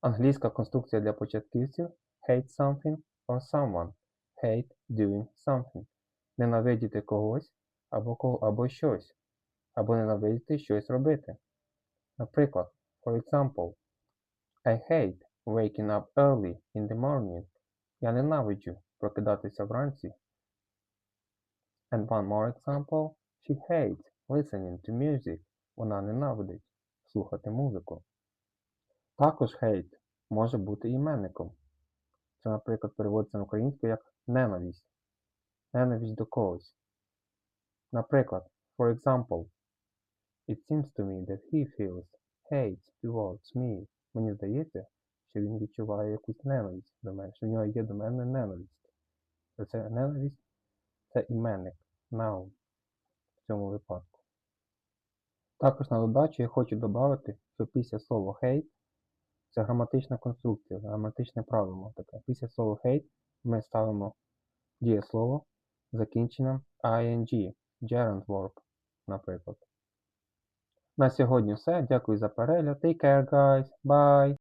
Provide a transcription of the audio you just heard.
Англійська конструкція для початківців hate something or someone. Hate doing something. Ненавидіти когось або, кого, або щось. Або ненавидіти щось робити. Наприклад, for example, I hate waking up early in the morning. Я ненавиджу прокидатися вранці. And one more example. She hates listening to music. Вона ненавидить слухати музику. Також hate може бути іменником. Це, наприклад, переводиться на українську як ненависть. Ненависть до когось. Наприклад, for example, It seems to me that he feels hate towards me. Мені здається, що він відчуває якусь ненависть до мене, що в нього є до мене ненависть. Це ненависть це іменник, noun в цьому випадку. Також на додачу я хочу додати, що після слова hate це граматична конструкція, граматичне правило таке. Після слова hate ми ставимо дієслово закінченням ing, gerund verb, наприклад. На сьогодні все. Дякую за перегляд. Take care, guys. Bye.